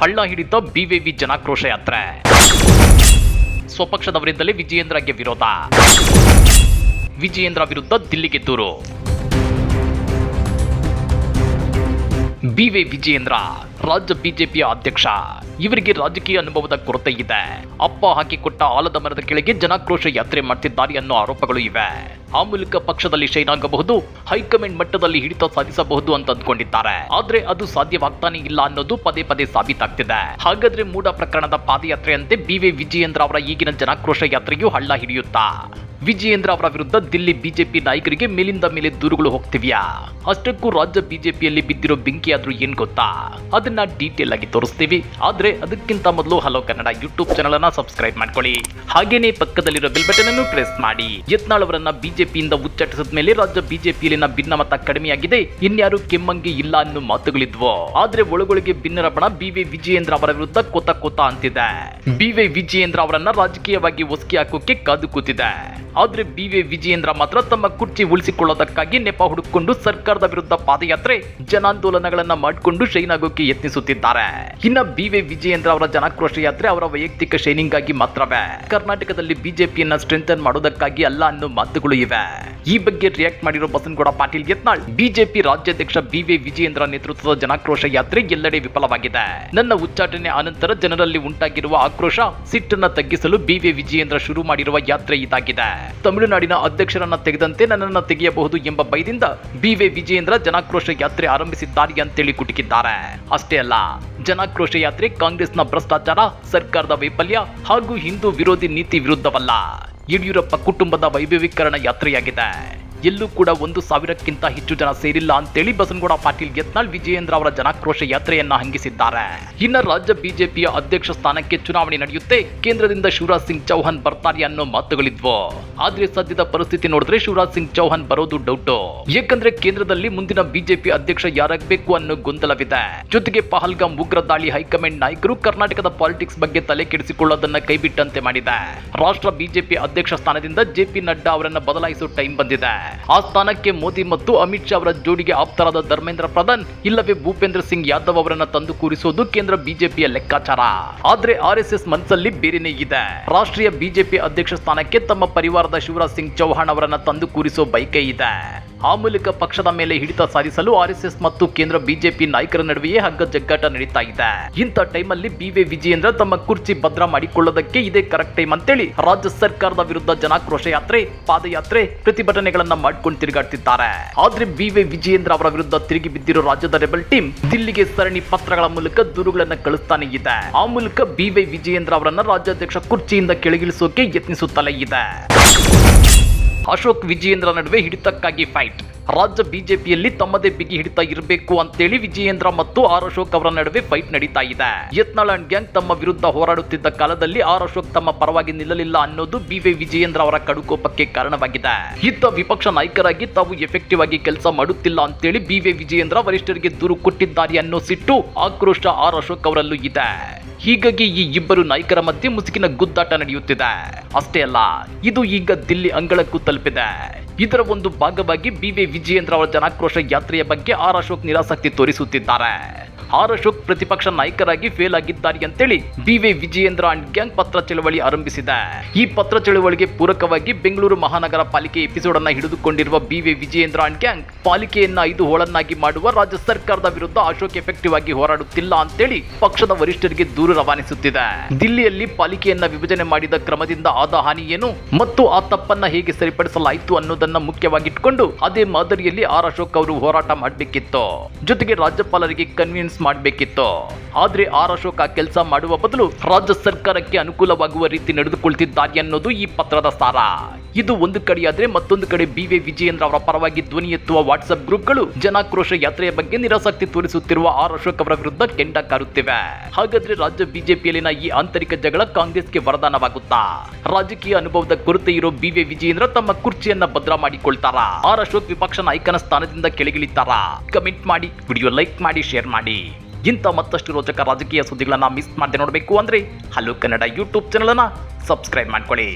ಹಳ್ಳ ಹಿಡಿದ ಬಿವಿವಿ ಜನಾಕ್ರೋಶ ಯಾತ್ರೆ. ಸ್ವಪಕ್ಷದವರಿಂದಲೇ ವಿಜಯೇಂದ್ರಗೆ ವಿರೋಧ. ವಿಜಯೇಂದ್ರ ವಿರುದ್ಧ ದಿಲ್ಲಿಗೆ ದೂರು. B Y Vijayendra. ರಾಜ್ಯ ಬಿಜೆಪಿಯ ಅಧ್ಯಕ್ಷ. ಇವರಿಗೆ ರಾಜಕೀಯ ಅನುಭವದ ಕೊರತೆ ಇದೆ. ಅಪ್ಪ ಹಾಕಿಕೊಟ್ಟ ಆಲದ ಮರದ ಕೆಳಗೆ ಜನಾಕ್ರೋಶ ಯಾತ್ರೆ ಮಾಡ್ತಿದ್ದಾರೆ ಅನ್ನೋ ಆರೋಪಗಳು ಇವೆ. ಆ ಮೂಲಕ ಪಕ್ಷದಲ್ಲಿ ಶೈನ್ ಆಗಬಹುದು ಹೈಕಮಾಂಡ್ ಮಟ್ಟದಲ್ಲಿ ಹಿಡಿತ ಸಾಧಿಸಬಹುದು ಅಂತ ಅಂದ್ಕೊಂಡಿದ್ದಾರೆ. ಆದ್ರೆ ಅದು ಸಾಧ್ಯವಾಗ್ತಾನೆ ಇಲ್ಲ ಅನ್ನೋದು ಪದೇ ಪದೇ ಸಾಬೀತಾಗ್ತಿದೆ. ಹಾಗಾದ್ರೆ ಮೂಡ ಪ್ರಕರಣದ ಪಾದಯಾತ್ರೆಯಂತೆ ಬಿವೈ ವಿಜಯೇಂದ್ರ ಅವರ ಈಗಿನ ಜನಾಕ್ರೋಶ ಯಾತ್ರೆಯು ಹಳ್ಳ ಹಿಡಿಯುತ್ತಾ? ವಿಜಯೇಂದ್ರ ಅವರ ವಿರುದ್ಧ ದಿಲ್ಲಿ ಬಿಜೆಪಿ ನಾಯಕರಿಗೆ ಮೇಲಿಂದ ಮೇಲೆ ದೂರುಗಳು ಹೋಗ್ತಿವ್ಯಾ? ಅಷ್ಟಕ್ಕೂ ರಾಜ್ಯ ಬಿಜೆಪಿಯಲ್ಲಿ ಬಿದ್ದಿರೋ ಬೆಂಕಿ ಆದ್ರೂ ಏನ್ ಗೊತ್ತಾ? ಅದನ್ನ ಡೀಟೇಲ್ ಆಗಿ ತೋರಿಸ್ತೀವಿ. ಆದ್ರೆ ಅದಕ್ಕಿಂತ ಮೊದಲು ಹಲೋ ಕನ್ನಡ ಯೂಟ್ಯೂಬ್ ಚಾನಲ್ ಅನ್ನ ಸಬ್ಸ್ಕ್ರೈಬ್ ಮಾಡ್ಕೊಳ್ಳಿ. ಹಾಗೇನೆ ಪಕ್ಕದಲ್ಲಿರೋ ಬೆಲ್ ಬಟನ್ ಅನ್ನು ಪ್ರೆಸ್ ಮಾಡಿ. ಯತ್ನಾಳ್ ಅವರನ್ನ ಬಿಜೆಪಿಯಿಂದ ಉಚ್ಚಾಟಿಸಿದ ಮೇಲೆ ರಾಜ್ಯ ಬಿಜೆಪಿಯಲ್ಲಿನ ಭಿನ್ನಮತ ಕಡಿಮೆಯಾಗಿದೆ. ಇನ್ಯಾರು ಕೆಮ್ಮಂಗಿ ಇಲ್ಲ ಅನ್ನೋ ಮಾತುಗಳಿದ್ವು? ಆದ್ರೆ ಒಳಗೊಳಗೆ ಭಿನ್ನರ ಬಣ ಬಿವಿ ವಿಜಯೇಂದ್ರ ಅವರ ವಿರುದ್ಧ ಕೊತ ಕೊತ ಅಂತಿದೆ. ಬಿವಿ ವಿಜಯೇಂದ್ರ ಅವರನ್ನ ರಾಜಕೀಯವಾಗಿ ಒಸ್ಕಿ ಹಾಕೋಕೆ ಕಾದು ಕೂತಿದೆ. ಆದ್ರೆ ವಿ ವಿಜಯೇಂದ್ರ ಮಾತ್ರ ತಮ್ಮ ಕುರ್ಚಿ ಉಳಿಸಿಕೊಳ್ಳೋದಕ್ಕಾಗಿ ನೆಪ ಹುಡುಕೊಂಡು ಸರ್ಕಾರದ ವಿರುದ್ಧ ಪಾದಯಾತ್ರೆ, ಜನಾಂದೋಲನಗಳನ್ನ ಮಾಡಿಕೊಂಡು ಶೈನ್ ಆಗೋಕೆ ಯತ್ನಿಸುತ್ತಿದ್ದಾರೆ. ಇನ್ನ ಬಿವೈ ವಿಜಯೇಂದ್ರ ಅವರ ಜನಾಕ್ರೋಶ ಯಾತ್ರೆ ಅವರ ವೈಯಕ್ತಿಕ ಶೈನಿಂಗ್ ಆಗಿ ಮಾತ್ರವೇ. ಕರ್ನಾಟಕದಲ್ಲಿ ಬಿಜೆಪಿಯನ್ನ ಸ್ಟ್ರೆಂಥನ್ ಮಾಡೋದಕ್ಕಾಗಿ ಅಲ್ಲ ಅನ್ನೋ ಮಾತುಗಳು ಇವೆ. ಈ ಬಗ್ಗೆ ರಿಯಾಕ್ಟ್ ಮಾಡಿರೋ ಬಸನಗೌಡ ಪಾಟೀಲ್ ಯತ್ನಾಳ್, ಬಿಜೆಪಿ ರಾಜ್ಯಾಧ್ಯಕ್ಷ ಬಿವೈ ವಿಜಯೇಂದ್ರ ನೇತೃತ್ವದ ಜನಾಕ್ರೋಶ ಯಾತ್ರೆ ಎಲ್ಲೆಡೆ ವಿಫಲವಾಗಿದೆ. ನನ್ನ ಉಚ್ಚಾಟನೆ ಅನಂತರ ಜನರಲ್ಲಿ ಉಂಟಾಗಿರುವ ಆಕ್ರೋಶ, ಸಿಟ್ಟನ್ನ ತಗ್ಗಿಸಲು ಬಿವೈ ವಿಜಯೇಂದ್ರ ಶುರು ಮಾಡಿರುವ ಯಾತ್ರೆ ಇದಾಗಿದೆ. ತಮಿಳುನಾಡಿನ ಅಧ್ಯಕ್ಷರನ್ನ ತೆಗೆದಂತೆ ನನ್ನನ್ನ ತೆಗೆಯಬಹುದು ಎಂಬ ಭಯದಿಂದ ಬಿವೆ ವಿಜಯೇಂದ್ರ ಜನಾಕ್ರೋಶ ಯಾತ್ರೆ ಆರಂಭಿಸಿದ್ದಾರೆ ಅಂತೇಳಿ ಕುಟುಕಿದ್ದಾರೆ. ಅಷ್ಟೇ ಅಲ್ಲ, ಜನಾಕ್ರೋಶ ಯಾತ್ರೆ ಕಾಂಗ್ರೆಸ್ನ ಭ್ರಷ್ಟಾಚಾರ, ಸರ್ಕಾರದ ವೈಫಲ್ಯ ಹಾಗೂ ಹಿಂದೂ ವಿರೋಧಿ ನೀತಿ ವಿರುದ್ಧವಲ್ಲ. ಯಡಿಯೂರಪ್ಪ ಕುಟುಂಬದ ವೈಭವೀಕರಣ ಯಾತ್ರೆಯಾಗಿದೆ. ಎಲ್ಲೂ ಕೂಡ ಒಂದು ಸಾವಿರಕ್ಕಿಂತ ಹೆಚ್ಚು ಜನ ಸೇರಿಲ್ಲ ಅಂತೇಳಿ ಬಸನಗೌಡ ಪಾಟೀಲ್ ಯತ್ನಾಳ್ ವಿಜಯೇಂದ್ರ ಅವರ ಜನಾಕ್ರೋಶ ಯಾತ್ರೆಯನ್ನ ಹಂಗಿಸಿದ್ದಾರೆ. ಇನ್ನ ರಾಜ್ಯ ಬಿಜೆಪಿಯ ಅಧ್ಯಕ್ಷ ಸ್ಥಾನಕ್ಕೆ ಚುನಾವಣೆ ನಡೆಯುತ್ತೆ. ಕೇಂದ್ರದಿಂದ ಶಿವರಾಜ್ ಸಿಂಗ್ ಚೌಹಾನ್ ಬರ್ತಾರೆ ಅನ್ನೋ ಮಾತುಗಳಿದ್ವು. ಆದ್ರೆ ಸದ್ಯದ ಪರಿಸ್ಥಿತಿ ನೋಡಿದ್ರೆ ಶಿವರಾಜ್ ಸಿಂಗ್ ಚೌಹಾಣ್ ಬರೋದು ಡೌಟ್. ಏಕೆಂದ್ರೆ ಕೇಂದ್ರದಲ್ಲಿ ಮುಂದಿನ ಬಿಜೆಪಿ ಅಧ್ಯಕ್ಷ ಯಾರಾಗಬೇಕು ಅನ್ನೋ ಗೊಂದಲವಿದೆ. ಜೊತೆಗೆ ಪಹಲ್ಗಾಮ್ ಉಗ್ರ ದಾಳಿ ಹೈಕಮಾಂಡ್ ನಾಯಕರು ಕರ್ನಾಟಕದ ಪಾಲಿಟಿಕ್ಸ್ ಬಗ್ಗೆ ತಲೆ ಕೆಡಿಸಿಕೊಳ್ಳೋದನ್ನ ಕೈಬಿಟ್ಟಂತೆ ಮಾಡಿದೆ. ರಾಷ್ಟ್ರ ಬಿಜೆಪಿ ಅಧ್ಯಕ್ಷ ಸ್ಥಾನದಿಂದ ಜೆಪಿ ನಡ್ಡಾ ಅವರನ್ನ ಬದಲಾಯಿಸೋ ಟೈಮ್ ಬಂದಿದೆ. ಆ ಸ್ಥಾನಕ್ಕೆ ಮೋದಿ ಮತ್ತು ಅಮಿತ್ ಶಾ ಅವರ ಜೋಡಿಗೆ ಆಪ್ತರಾದ ಧರ್ಮೇಂದ್ರ ಪ್ರಧಾನ್ ಇಲ್ಲವೇ ಭೂಪೇಂದ್ರ ಸಿಂಗ್ ಯಾದವ್ ಅವರನ್ನ ತಂದು ಕೂರಿಸುವುದು ಕೇಂದ್ರ ಬಿಜೆಪಿಯ ಲೆಕ್ಕಾಚಾರ. ಆದ್ರೆ ಆರ್ ಎಸ್ ಎಸ್ ಮನಸ್ಸಲ್ಲಿ ಬೇರೆನೇ ಇದೆ. ರಾಷ್ಟ್ರೀಯ ಬಿಜೆಪಿ ಅಧ್ಯಕ್ಷ ಸ್ಥಾನಕ್ಕೆ ತಮ್ಮ ಪರಿವಾರದ ಶಿವರಾಜ್ ಸಿಂಗ್ ಚೌಹಾಣ್ ಅವರನ್ನ ತಂದು ಕೂರಿಸೋ ಬೈಕೆ ಇದೆ. ಆ ಮೂಲಕ ಪಕ್ಷದ ಮೇಲೆ ಹಿಡಿತ ಸಾಧಿಸಲು ಆರ್ ಎಸ್ ಎಸ್ ಮತ್ತು ಕೇಂದ್ರ ಬಿಜೆಪಿ ನಾಯಕರ ನಡುವೆಯೇ ಹಗ್ಗ ಜಗ್ಗಾಟ ನಡೀತಾ ಇದೆ. ಇಂಥ ಟೈಮಲ್ಲಿ ಬಿವೈ ವಿಜಯೇಂದ್ರ ತಮ್ಮ ಕುರ್ಚಿ ಭದ್ರ ಮಾಡಿಕೊಳ್ಳೋದಕ್ಕೆ ಇದೇ ಕರೆಕ್ಟ್ ಟೈಮ್ ಅಂತೇಳಿ ರಾಜ್ಯ ಸರ್ಕಾರದ ವಿರುದ್ಧ ಜನಾಕ್ರೋಶ ಯಾತ್ರೆ, ಪಾದಯಾತ್ರೆ, ಪ್ರತಿಭಟನೆಗಳನ್ನ ಮಾಡ್ಕೊಂಡು ತಿರುಗಾಡ್ತಿದ್ದಾರೆ. ಆದ್ರೆ ಬಿವೈ ವಿಜಯೇಂದ್ರ ಅವರ ವಿರುದ್ಧ ತಿರುಗಿ ಬಿದ್ದಿರೋ ರಾಜ್ಯದ ರೆಬಲ್ ಟೀಮ್ ದಿಲ್ಲಿಗೆ ಸರಣಿ ಪತ್ರಗಳ ಮೂಲಕ ದೂರುಗಳನ್ನ ಕಳಿಸ್ತಾನೆ ಇದೆ. ಆ ಮೂಲಕ ಬಿವೈ ವಿಜಯೇಂದ್ರ ಅವರನ್ನ ರಾಜ್ಯಾಧ್ಯಕ್ಷ ಕುರ್ಚಿಯಿಂದ ಕೆಳಗಿಳಿಸೋಕೆ ಯತ್ನಿಸುತ್ತಲೇ ಇದೆ. ಅಶೋಕ್ ವಿಜಯೇಂದ್ರ ನಡುವೆ ಹಿಡಿತಕ್ಕಾಗಿ ಫೈಟ್ ರಾಜ್ಯ ಬಿಜೆಪಿಯಲ್ಲಿ ತಮ್ಮದೇ ಬಿಗಿ ಹಿಡಿತಾ ಇರಬೇಕು ಅಂತೇಳಿ ವಿಜಯೇಂದ್ರ ಮತ್ತು ಆರ್ ಅಶೋಕ್ ಅವರ ನಡುವೆ ಫೈಟ್ ನಡೀತಾ ಇದೆ. ಯತ್ನಾಳ್ ಅಂಡ್ ಗ್ಯಾಂಗ್ ತಮ್ಮ ವಿರುದ್ಧ ಹೋರಾಡುತ್ತಿದ್ದ ಕಾಲದಲ್ಲಿ ಆರ್ ಅಶೋಕ್ ತಮ್ಮ ಪರವಾಗಿ ನಿಲ್ಲಲಿಲ್ಲ ಅನ್ನೋದು ಬಿವೈ ವಿಜಯೇಂದ್ರ ಅವರ ಕಡುಕೋಪಕ್ಕೆ ಕಾರಣವಾಗಿದೆ. ಇತ್ತ ವಿಪಕ್ಷ ನಾಯಕರಾಗಿ ತಾವು ಎಫೆಕ್ಟಿವ್ ಆಗಿ ಕೆಲಸ ಮಾಡುತ್ತಿಲ್ಲ ಅಂತೇಳಿ ಬಿವೈ ವಿಜಯೇಂದ್ರ ವರಿಷ್ಠರಿಗೆ ದೂರು ಕೊಟ್ಟಿದ್ದಾರೆ ಅನ್ನೋ ಸಿಟ್ಟು ಆಕ್ರೋಶ ಆರ್ ಅಶೋಕ್ ಅವರಲ್ಲೂ ಇದೆ. ಹೀಗಾಗಿ ಈ ಇಬ್ಬರು ನಾಯಕರ ಮಧ್ಯೆ ಮುಸುಕಿನ ಗುದ್ದಾಟ ನಡೆಯುತ್ತಿದೆ. ಅಷ್ಟೇ ಅಲ್ಲ, ಇದು ಈಗ ದಿಲ್ಲಿ ಅಂಗಳಕ್ಕೂ ತಲುಪಿದೆ. ಇದರ ಒಂದು ಭಾಗವಾಗಿ ಬಿವೈ ವಿಜಯೇಂದ್ರ ಅವರ ಜನಾಕ್ರೋಶ ಯಾತ್ರೆಯ ಬಗ್ಗೆ ಆರ್ ಅಶೋಕ್ ನಿರಾಸಕ್ತಿ ತೋರಿಸುತ್ತಿದ್ದಾರೆ. ಆರ್ ಅಶೋಕ್ ಪ್ರತಿಪಕ್ಷ ನಾಯಕರಾಗಿ ಫೇಲ್ ಆಗಿದ್ದಾರೆ ಅಂತೇಳಿ ಬಿವಿ ವಿಜಯೇಂದ್ರ ಅಂಡ್ ಗ್ಯಾಂಗ್ ಪತ್ರ ಚಳವಳಿ ಆರಂಭಿಸಿದೆ. ಈ ಪತ್ರ ಚಳವಳಿಗೆ ಪೂರಕವಾಗಿ ಬೆಂಗಳೂರು ಮಹಾನಗರ ಪಾಲಿಕೆ ಎಪಿಸೋಡ್ ಅನ್ನ ಹಿಡಿದುಕೊಂಡಿರುವ B V Vijayendra and gang ಪಾಲಿಕೆಯನ್ನ ಐದು ಹೋಳನ್ನಾಗಿ ಮಾಡುವ ರಾಜ್ಯ ಸರ್ಕಾರದ ವಿರುದ್ಧ ಅಶೋಕ್ ಎಫೆಕ್ಟಿವ್ ಆಗಿ ಹೋರಾಡುತ್ತಿಲ್ಲ ಅಂತೇಳಿ ಪಕ್ಷದ ವರಿಷ್ಠರಿಗೆ ದೂರು ರವಾನಿಸುತ್ತಿದೆ. ದಿಲ್ಲಿಯಲ್ಲಿ ಪಾಲಿಕೆಯನ್ನ ವಿಭಜನೆ ಮಾಡಿದ ಕ್ರಮದಿಂದ ಆದ ಹಾನಿ ಮತ್ತು ಆ ತಪ್ಪನ್ನ ಹೇಗೆ ಸರಿಪಡಿಸಲಾಯಿತು ಅನ್ನೋದನ್ನ ಮುಖ್ಯವಾಗಿಟ್ಕೊಂಡು ಅದೇ ಮಾದರಿಯಲ್ಲಿ ಆರ್ ಅಶೋಕ್ ಅವರು ಹೋರಾಟ ಮಾಡಬೇಕಿತ್ತು. ಜೊತೆಗೆ ರಾಜ್ಯಪಾಲರಿಗೆ ಕನ್ವಿನ್ಸ್ ಮಾಡಬೇಕಿತ್ತು? ಆದರೆ ಆರ್ ಅಶೋಕ ಕೆಲಸ ಮಾಡುವ ಬದಲು ರಾಜ್ಯ ಸರ್ಕಾರಕ್ಕೆ ಅನುಕೂಲವಾಗುವ ರೀತಿ ನಡೆದುಕೊಳ್ತಿದ್ದಾರೆ ಅನ್ನೋದು ಈ ಪತ್ರದ ಸಾರ. ಇದು ಒಂದು ಕಡೆಯಾದ್ರೆ ಮತ್ತೊಂದು ಕಡೆ ಬಿವೈ ವಿಜಯೇಂದ್ರ ಅವರ ಪರವಾಗಿ ಧ್ವನಿ ಎತ್ತುವ ವಾಟ್ಸ್ಆಪ್ ಗ್ರೂಪ್ಗಳು ಜನಾಕ್ರೋಶ ಯಾತ್ರೆಯ ಬಗ್ಗೆ ನಿರಾಸಕ್ತಿ ತೋರಿಸುತ್ತಿರುವ ಆರ್ ಅಶೋಕ್ ಅವರ ವಿರುದ್ಧ ಕೆಂಡ ಕಾರುತ್ತಿವೆ. ಹಾಗಾದ್ರೆ ರಾಜ್ಯ ಬಿಜೆಪಿಯಲ್ಲಿನ ಈ ಆಂತರಿಕ ಜಗಳ ಕಾಂಗ್ರೆಸ್ಗೆ ವರದಾನವಾಗುತ್ತಾ? ರಾಜಕೀಯ ಅನುಭವದ ಕೊರತೆ ಇರೋ ಬಿವೈ ವಿಜಯೇಂದ್ರ ತಮ್ಮ ಕುರ್ಚಿಯನ್ನ ಭದ್ರ ಮಾಡಿಕೊಳ್ತಾರಾ? ಆರ್ ಅಶೋಕ್ ವಿಪಕ್ಷ ನಾಯಕನ ಸ್ಥಾನದಿಂದ ಕೆಳಗಿಳಿತಾರಾ? ಕಮೆಂಟ್ ಮಾಡಿ, ವಿಡಿಯೋ ಲೈಕ್ ಮಾಡಿ, ಶೇರ್ ಮಾಡಿ. ಇಂಥ ಮತ್ತಷ್ಟು ರೋಚಕ ರಾಜಕೀಯ ಸುದ್ದಿಗಳನ್ನ ಮಿಸ್ ಮಾಡದೆ ನೋಡಬೇಕು ಅಂದ್ರೆ ಹಲೋ ಕನ್ನಡ ಯೂಟ್ಯೂಬ್ ಚಾನಲ್ ಅನ್ನ ಸಬ್ಸ್ಕ್ರೈಬ್ ಮಾಡ್ಕೊಳ್ಳಿ.